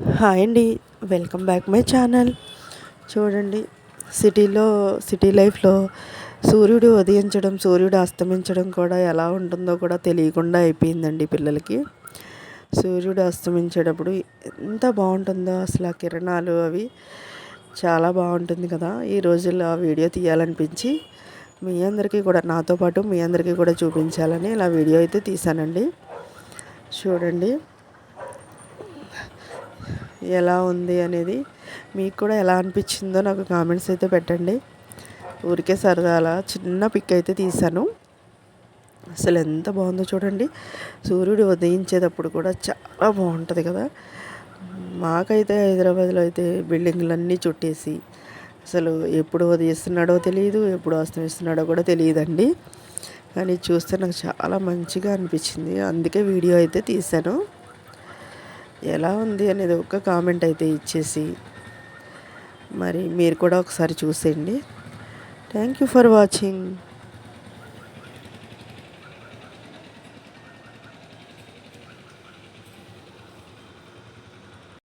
Hi అండి welcome back my channel. చూడండి సిటీలో సిటీ లైఫ్లో సూర్యుడు ఉదయించడం సూర్యుడు అస్తమించడం కూడా ఎలా ఉంటుందో కూడా తెలియకుండా అయిపోయిందండి పిల్లలకి. సూర్యుడు అస్తమించేటప్పుడు ఎంత బాగుంటుందో అసలు ఆ కిరణాలు అవి చాలా బాగుంటుంది కదా. ఈ రోజుల్లో ఆ వీడియో తీయాలనిపించి మీ అందరికీ కూడా నాతో పాటు మీ అందరికీ కూడా చూపించాలని ఇలా వీడియో అయితే తీసానండి చూడండి. ఎలా ఉంది అనేది మీకు కూడా ఎలా అనిపించిందో నాకు కామెంట్స్ అయితే పెట్టండి. ఊరికే సరదాలా చిన్న పిక్ అయితే తీశాను. అసలు ఎంత బాగుందో చూడండి. సూర్యుడు ఉదయించేటప్పుడు కూడా చాలా బాగుంటుంది కదా. మాకైతే హైదరాబాద్లో అయితే బిల్డింగ్లన్నీ చుట్టేసి అసలు ఎప్పుడు ఉదయిస్తున్నాడో తెలియదు ఎప్పుడు అస్తమిస్తున్నాడో కూడా తెలియదండి. కానీ చూస్తే నాకు చాలా మంచిగా అనిపించింది. అందుకే వీడియో అయితే తీశాను. ఎలా ఉంది అనేది ఒక కామెంట్ అయితే ఇచ్చేసి మరి మీరు కూడా ఒకసారి చూసేయండి. Thank you for watching